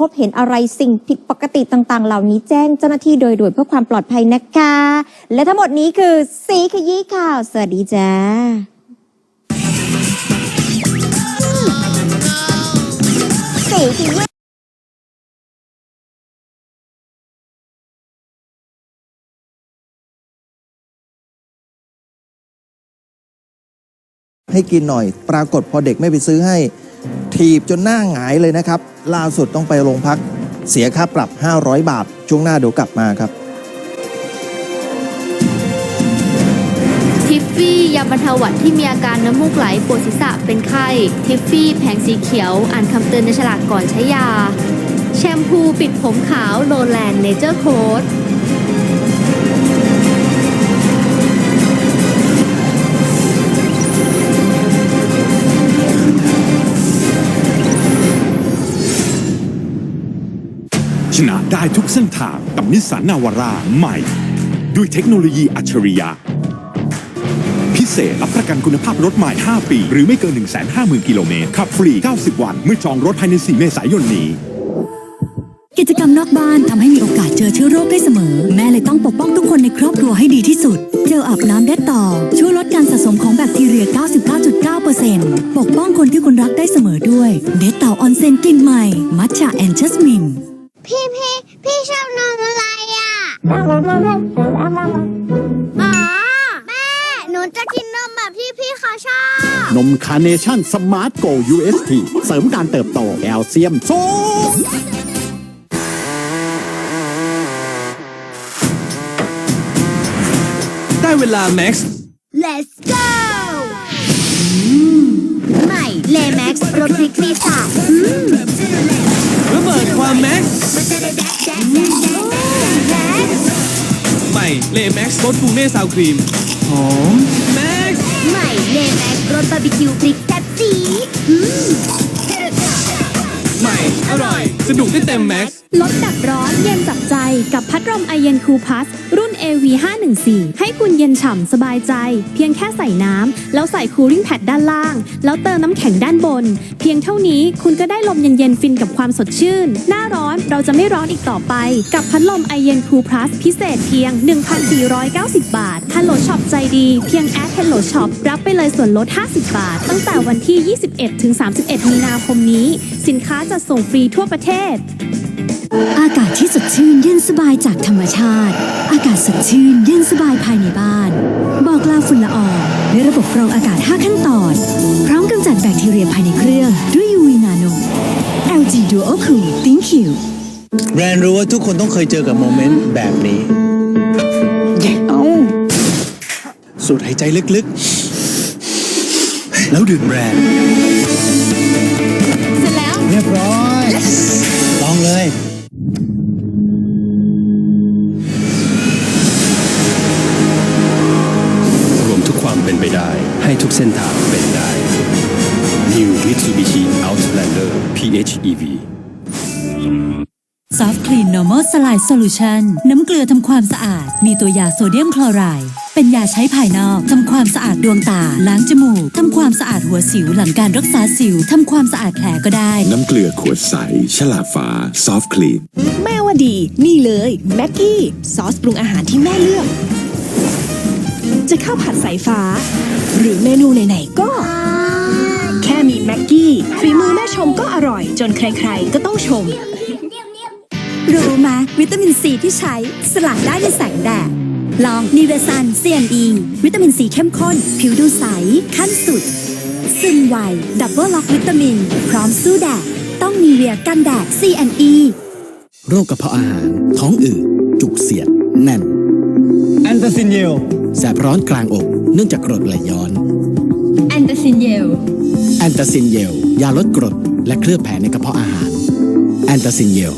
พบเห็นอะไรสิ่งผิดปกติต่างๆ เหล่านี้แจ้งเจ้าหน้าที่โดยด่วนเพื่อความปลอดภัยนะคะ และทั้งหมดนี้คือสีขยี้ข่าว สวัสดีจ้าสีขยี้ให้กินหน่อย ปรากฏพอเด็กไม่ไปซื้อให้ ถีบจนหน้าหงายเลยนะครับ ล่าสุดต้องไปโรงพัก เสียค่าปรับ 500 บาท ช่วงหน้าเดี๋ยวกลับมาครับ ทิฟฟี่ยาบรรเทาหวัดที่มีอาการน้ำมูกไหลปวดศีรษะเป็นไข้ ทิฟฟี่แผงสีเขียว อ่านคำเตือนในฉลากก่อนใช้ยา แชมพูปิดผมขาวโลแลนเนเจอร์โค้ด นะได้ทุกเส้นทางกับนิสสันนาวาร่าใหม่ ด้วยเทคโนโลยีอัจฉริยะ พิเศษรับประกันคุณภาพรถใหม่ 5 ปี หรือไม่เกิน 150,000 กิโลเมตรขับฟรี 90 วัน เมื่อจองรถภายใน 4 เมษายนนี้ กิจกรรมนอกบ้านทำให้มีโอกาสเจอเชื้อโรคได้เสมอ แม่เลยต้องปกป้องทุกคนในครอบครัวให้ดีที่สุด เจลอาบน้ำเด็ดต่อ ช่วยลดการสะสมของแบคทีเรีย 99.9%ปกป้องคนที่คุณรักได้เสมอด้วย เด็ดต่อออนเซนกลิ่นใหม่ มัทฉะแอนเจสมิน อะอ๋อแม่ หนูจะกินนมแบบที่พี่เขาชอบ นมคาร์เนชั่นสมาร์ทโก UST เสริมการเติบโตแคลเซียมสูงได้เวลาแม็กซ์ Let's go ใหม่เลแม็กซ์รสพริกปีศาจระเบิดความแม็กซ์ใหม่ เลแม็กซ์รสกูเน่ซาวครีม หอม แม็กซ์ใหม่เลแม็กซ์รสบาร์บีคิวพริกแซ่บจี๊ดอืมใหม่ อร่อย สนุกได้เต็มแม็กซ์ ลดดับร้อนเย็นจับใจกับพัดลมไอเย็นคูพัสรุ่น AV 514 ให้คุณเย็นฉ่ำสบายใจ เพียงแค่ใส่น้ำแล้วใส่คูลิ่งแพดด้านล่าง แล้วเติมน้ำแข็งด้านบน เพียงเท่านี้คุณก็ได้ลมเย็นๆฟินกับความสดชื่น หน้าร้อนเราจะไม่ร้อนอีกต่อไป กับพัดลมไอเย็นคูพลัสพิเศษเพียง 1,490 บาท Hello Shop ใจดี เพียงแอด Hello Shop รับไปเลยส่วนลด 50 บาท ตั้งแต่วันที่ 21 ถึง 31 มีนาคมนี้ สินค้าจะส่งฟรีทั่วประเทศ อากาศที่สดชื่นเย็นสบายจากธรรมชาติ อากาศสดชื่นเย็นสบายภายในบ้าน บอกลาฝุ่นละอองด้วยระบบกรองอากาศ 5 ขั้นตอน พร้อมกำจัดแบคทีเรียภายในเครื่องด้วย UV Nano LG Duo Cool Think You แบรนด์รู้ว่าทุกคนต้องเคยเจอกับโมเมนต์แบบนี้สูดหายใจลึกๆ แล้วดื่มแบรนด์ Mitsubishi Outlander PHEV Soft Clean Normal Saline Solution น้ำเกลือทำความสะอาด มีตัวยาโซเดียมคลอไรด์เป็นยาใช้ภายนอก ทำความสะอาดดวงตา ล้างจมูก ทำความสะอาดหัวสิวหลังการรักษาสิว ทำความสะอาดแผลก็ได้ น้ำเกลือขวดใส ฉลากฟ้า Soft Clean แม่ว่าดี นี่เลยแม็กกี้ซอสปรุงอาหารที่แม่เลือก จะข้าวผัดสายฟ้า หรือเมนูไหนๆก็แค่ มีแม็กกี้ฝีมือแม่ชมก็อร่อย จนใครๆ ก็ต้องชม รู้ไหมวิตามินซีที่ใช้สลัดได้ในแสงแดด ลองนิเวซันเซียนอีวิตามินซีเข้มข้น ผิวดูใส ขั้นสุด ซึมไว ดับเบิลล็อกวิตามิน พร้อมสู้แดด ต้องมีเวียกันแดด CNE โรคกระเพาะอาหาร ท้องอืดจุกเสียด แน่น แอนตาซินเยลแสบร้อนกลางอก เนื่องจากกรดไหลย้อน แอนตาซินเยล แอนตาซินเยล ยาลดกรด และเคลือบแผลในกระเพาะอาหาร แอนตาซินเยล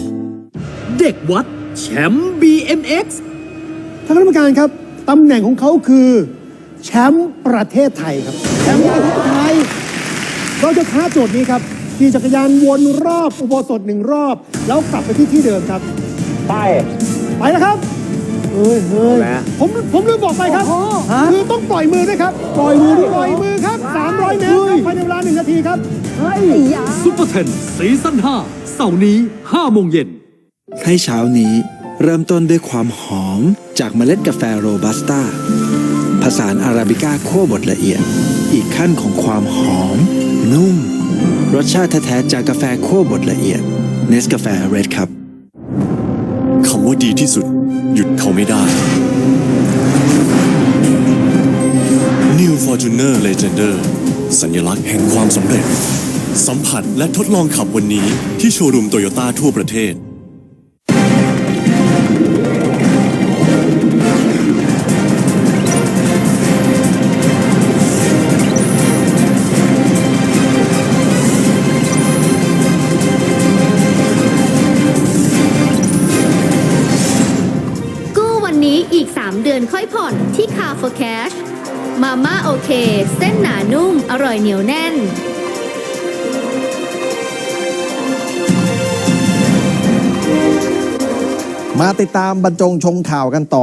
เด็กวัดแชมป์ BMX ท่านคณะกรรมการครับ ตำแหน่งของเขาคือแชมป์ประเทศไทยครับ แชมป์ประเทศไทย เราจะท้าโจทย์นี้ครับขี่จักรยานวนรอบอุโบสถหนึ่งรอบ แล้วกลับไปที่ที่เดิมครับ ไป ไปนะครับ เฮ้ยเฮ้ยผมผมลืมบอกไปครับ คือต้องปล่อยมือด้วยครับ ปล่อยมือปล่อยมือครับ 300 เมตรครับภายในเวลาหนึ่งนาทีครับซุปเปอร์เทนซีซั่น5เสาร์นี้5โมงเย็นให้เช้านี้เริ่มต้นด้วยความหอมจากเมล็ดกาแฟโรบัสต้าผสานอาราบิก้าคั่วบดละเอียด อีกขั้นของความหอม นุ่ม รสชาติแท้ๆจากกาแฟคั่วบดละเอียดเนสกาแฟเรดครับคำ ว่าดีที่สุด หยุดเขาไม่ได้ New Fortuner Legender สัญลักษณ์แห่งความสำเร็จ สัมผัสและทดลองขับวันนี้ที่โชว์รูมโตโยต้าทั่วประเทศ for Cash มาม่าโอเค เส้นหนานุ่ม อร่อยเหนียวแน่น มาติดตามบรรจงชงข่าวกันต่อ